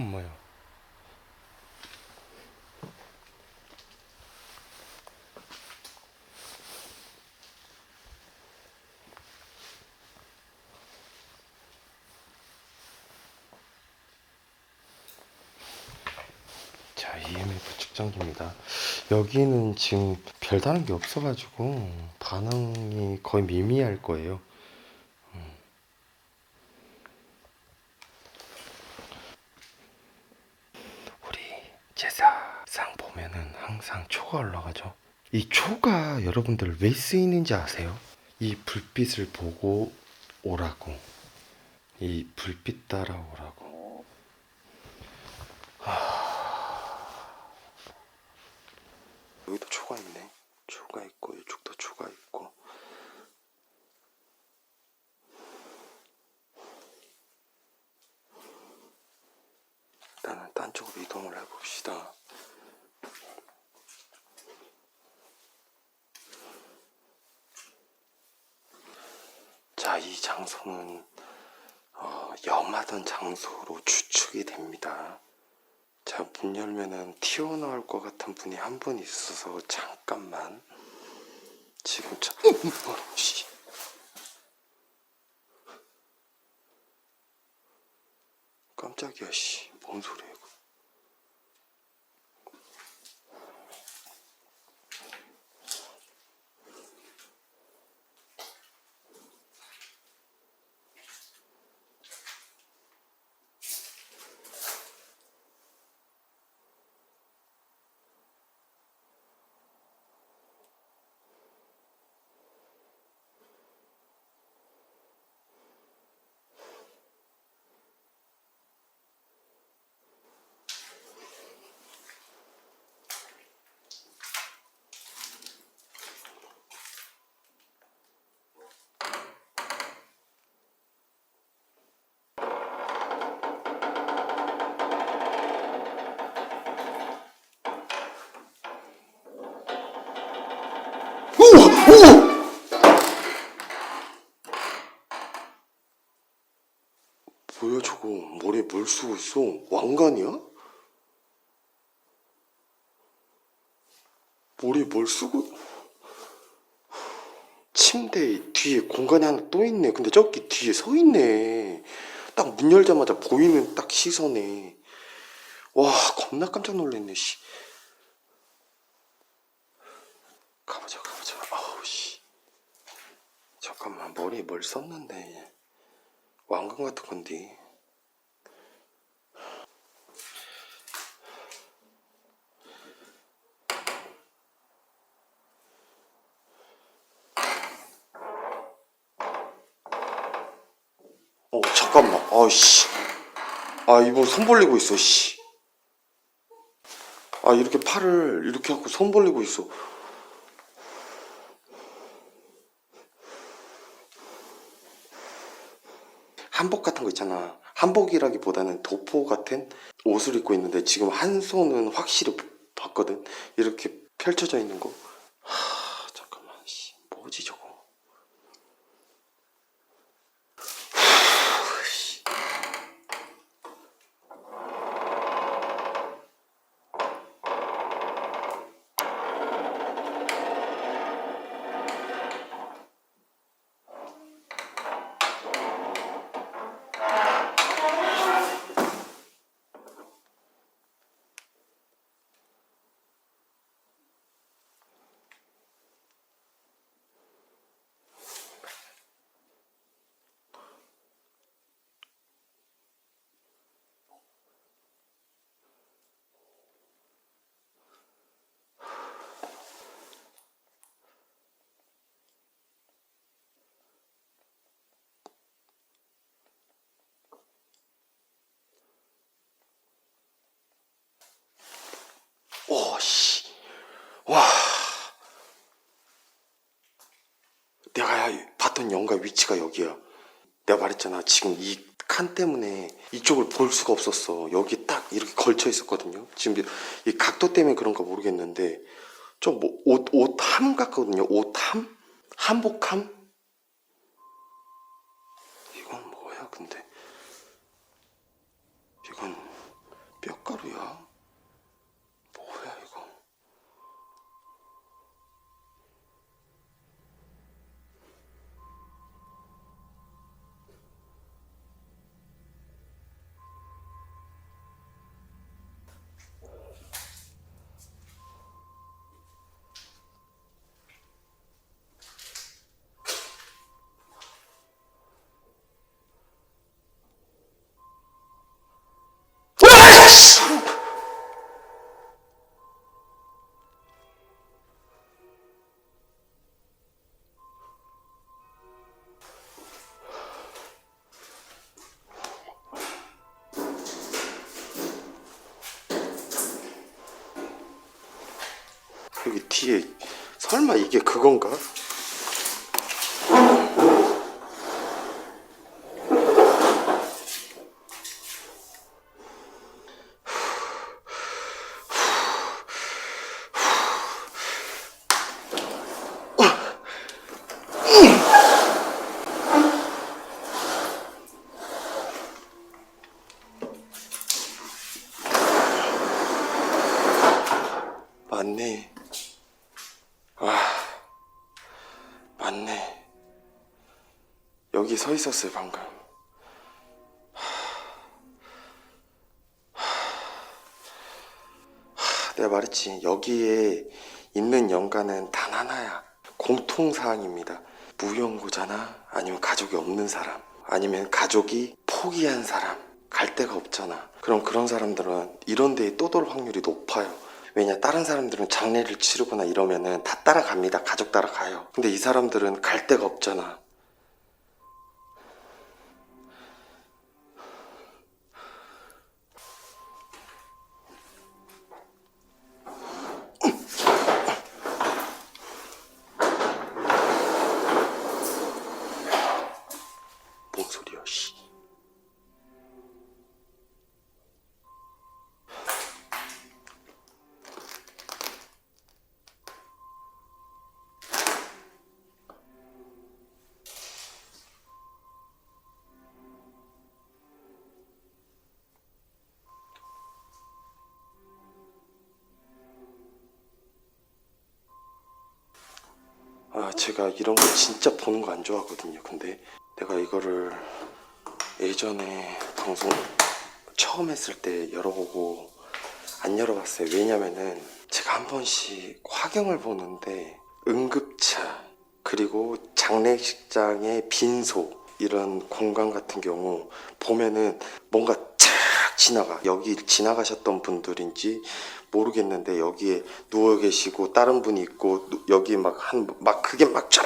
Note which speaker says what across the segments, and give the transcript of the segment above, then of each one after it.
Speaker 1: 엄마야. 자, EMF 측정기입니다. 여기는 지금 별다른 게 없어가지고 반응이 거의 미미할 거예요. 음. 우리 제사상 보면은 항상 초가 올라가죠. 이 초가 여러분들 왜 쓰이는지 아세요? 이 불빛을 보고 오라고. 이 불빛 따라 오라고. 여기도 초가 있네. 초가 있고 이쪽도 초가 있고. 일단은 딴 쪽으로 이동을 해봅시다. 자, 이 장소는 어, 염하던 장소로 추측이 됩니다. 자, 문 열면은 튀어나올 것 같은 분이 한 분 있어서 잠깐만. 지금 참, 어, 씨. 뭐야 저거 머리에 뭘 쓰고 있어? 왕관이야? 머리에 뭘 쓰고 침대 뒤에 공간이 하나 또 있네. 근데 저기 뒤에 서 있네. 딱 문 열자마자 보이는 딱 시선에. 와 겁나 깜짝 놀랐네 씨. 가보자 가보자. 아우 씨. 잠깐만 머리에 뭘 썼는데 왕관 같은 건데 어 잠깐만. 아 씨. 아 이거 손 벌리고 있어 씨 아 이렇게 팔을 이렇게 하고 손 벌리고 있어 한복 같은 거 있잖아. 한복이라기보다는 도포 같은 옷을 입고 있는데 지금 한 손은 확실히 봤거든. 이렇게 펼쳐져 있는 거. 하, 잠깐만, 씨, 뭐지 저거? 후, 씨. 오, 씨. 와. 내가 봤던 연가 위치가 여기야. 내가 말했잖아. 지금 이 칸 때문에 이쪽을 볼 수가 없었어. 여기 딱 이렇게 걸쳐 있었거든요. 지금 이 각도 때문에 그런가 모르겠는데, 좀 뭐, 옷, 옷함 같거든요. 옷함? 한복함? 여기 뒤에 설마 이게 그건가? 맞네. 아, 맞네. 여기 서 있었어요, 방금. 하, 내가 말했지. 여기에 있는 연가는 단 하나야. 공통사항입니다. 무연고잖아? 아니면 가족이 없는 사람? 아니면 가족이 포기한 사람? 갈 데가 없잖아. 그럼 그런 사람들은 이런 데에 떠돌 확률이 높아요. 왜냐, 다른 사람들은 장례를 치르거나 이러면은 다 따라갑니다. 가족 따라가요. 근데 이 사람들은 갈 데가 없잖아. 아, 제가 이런 거 진짜 보는 거 안 좋아하거든요. 근데 내가 이거를 예전에 방송 처음 했을 때 열어보고 안 열어봤어요. 왜냐면은 제가 한 번씩 화경을 보는데 응급차 그리고 장례식장의 빈소 이런 공간 같은 경우 보면은 뭔가 착 지나가 여기 지나가셨던 분들인지 모르겠는데 여기에 누워 계시고 다른 분이 있고 누- 여기 막 한 막 그게 막 쫙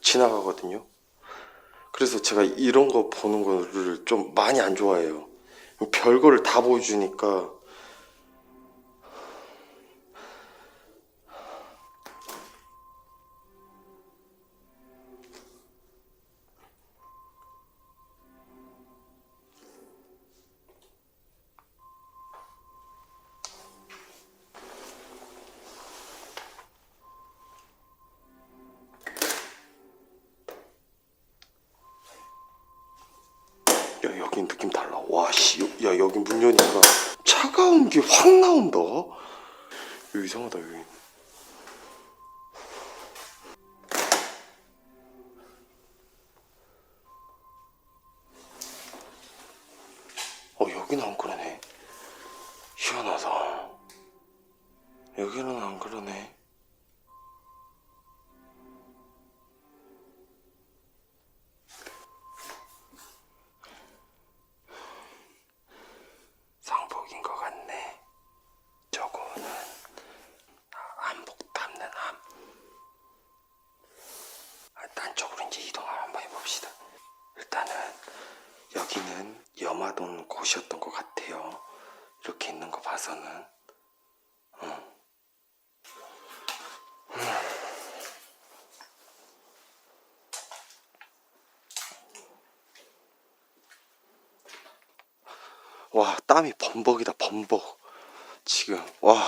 Speaker 1: 지나가거든요. 그래서 제가 이런 거 보는 거를 좀 많이 안 좋아해요. 별거를 다 보여주니까 온다. 이거 이상하다 여기. 어 여기는 안 그러네. 희한하다. 여기는 안 그러네. 봐서는. 응. 와 땀이 범벅이다 범벅 지금 와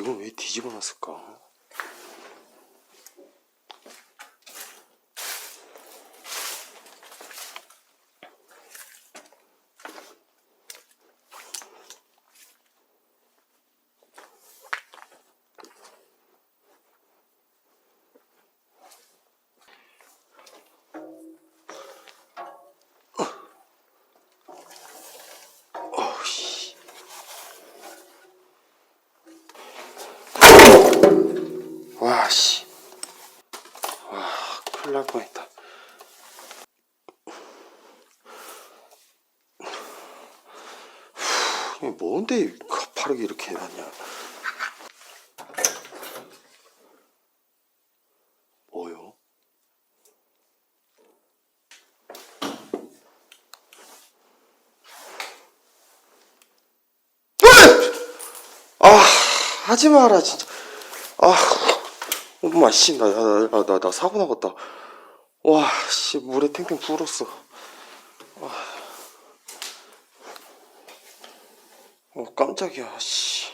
Speaker 1: 이건 왜 뒤집어 놨을까? 큰일 날 뻔했다. 뭔데 가파르게 이렇게 해놨냐? 뭐요? 아, 하지 마라 진짜. 아, 엄마 씨, 나, 나, 나, 나, 나 사고 나갔다. 와, 씨, 물에 탱탱 불었어. 아. 어, 깜짝이야, 씨.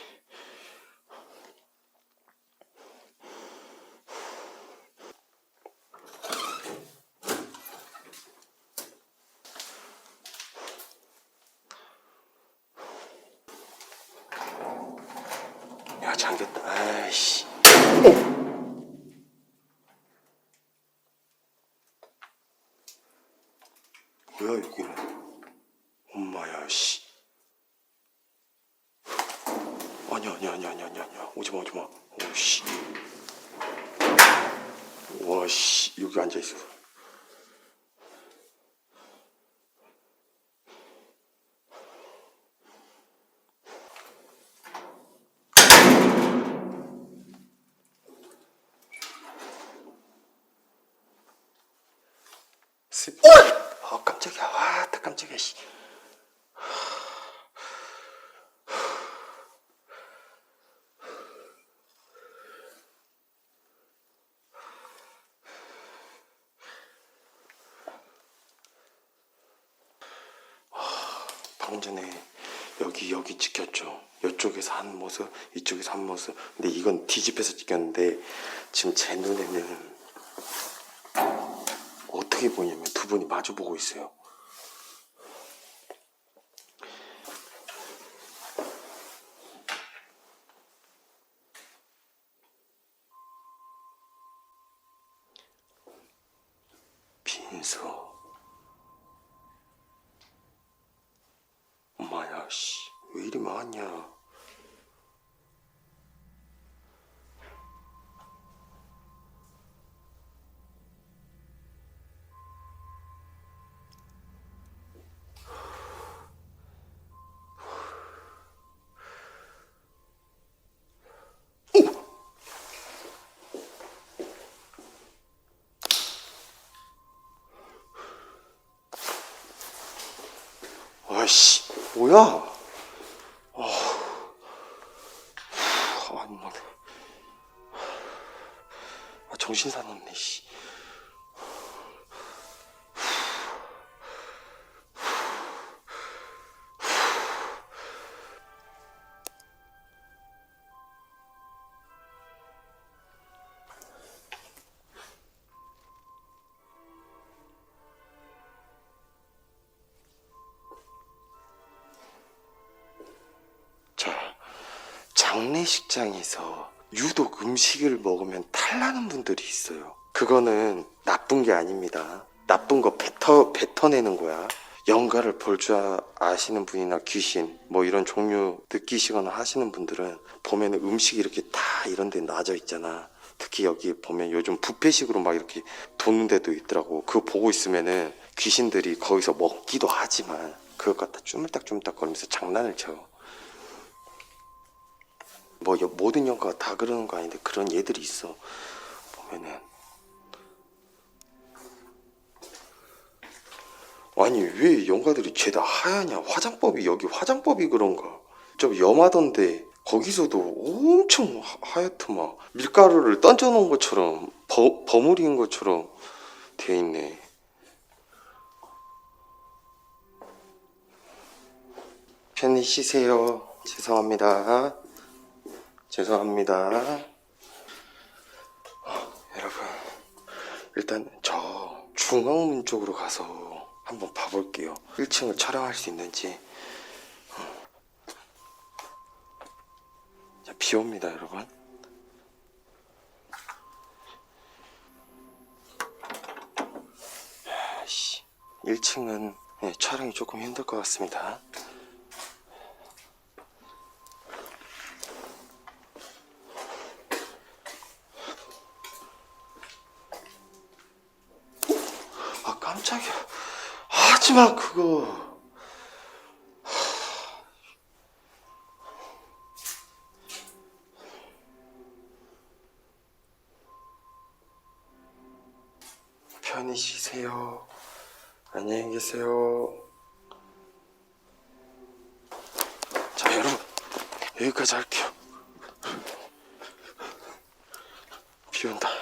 Speaker 1: 야, 잠겼다. 아이씨. 뭐야 여기는? 엄마야 씨. 아니야 아니야 아니야 아니야 아니야 아니야. 오지마 오지마. 오씨. 와씨. 여기 앉아있어 스... 아 깜짝이야 아따 깜짝이야 씨. 방금 전에 여기 여기 찍혔죠. 이쪽에서 한 모습, 이쪽에서 한 모습. 근데 이건 뒤집혀서 찍혔는데 지금 제 눈에는 어떻게 보냐면 두 분이 마주 보고 있어요. 빈수. 엄마야, 씨. 왜 이리 많냐. 아이 씨, 뭐야? 아, 아니, 뭐. 아, 정신 사납네, 장례식장에서 유독 음식을 먹으면 탈나는 분들이 있어요. 그거는 나쁜 게 아닙니다. 나쁜 거 뱉어, 뱉어내는 거야. 영가를 볼 줄 아시는 분이나 귀신, 뭐 이런 종류 느끼시거나 하시는 분들은 보면은 음식이 이렇게 다 이런 데 놔져 있잖아. 특히 여기 보면 요즘 뷔페식으로 막 이렇게 도는 데도 있더라고. 그거 보고 있으면은 귀신들이 거기서 먹기도 하지만 그것 갖다 쭈물딱쭈물딱 거리면서 장난을 쳐. 뭐 여- 모든 영화가 다 그러는 거 아닌데 그런 얘들이 있어. 보면은. 아니 왜 영가들이 죄다 하얗냐? 화장법이 여기 화장법이 그런가? 좀 염하던데 거기서도 엄청 하- 하얗더만 밀가루를 던져놓은 것처럼 버, 버무린 것처럼 돼 있네. 편히 쉬세요. 죄송합니다 죄송합니다. 어, 여러분, 일단 저 중앙문 쪽으로 가서 한번 봐볼게요. 1층을 촬영할 수 있는지. 어. 자, 비 옵니다, 여러분. 아이씨, 1층은 네, 촬영이 조금 힘들 것 같습니다. 하지 마, 그거. 편히 쉬세요. 안녕히 계세요. 자, 여러분. 여기까지 할게요. 비 온다.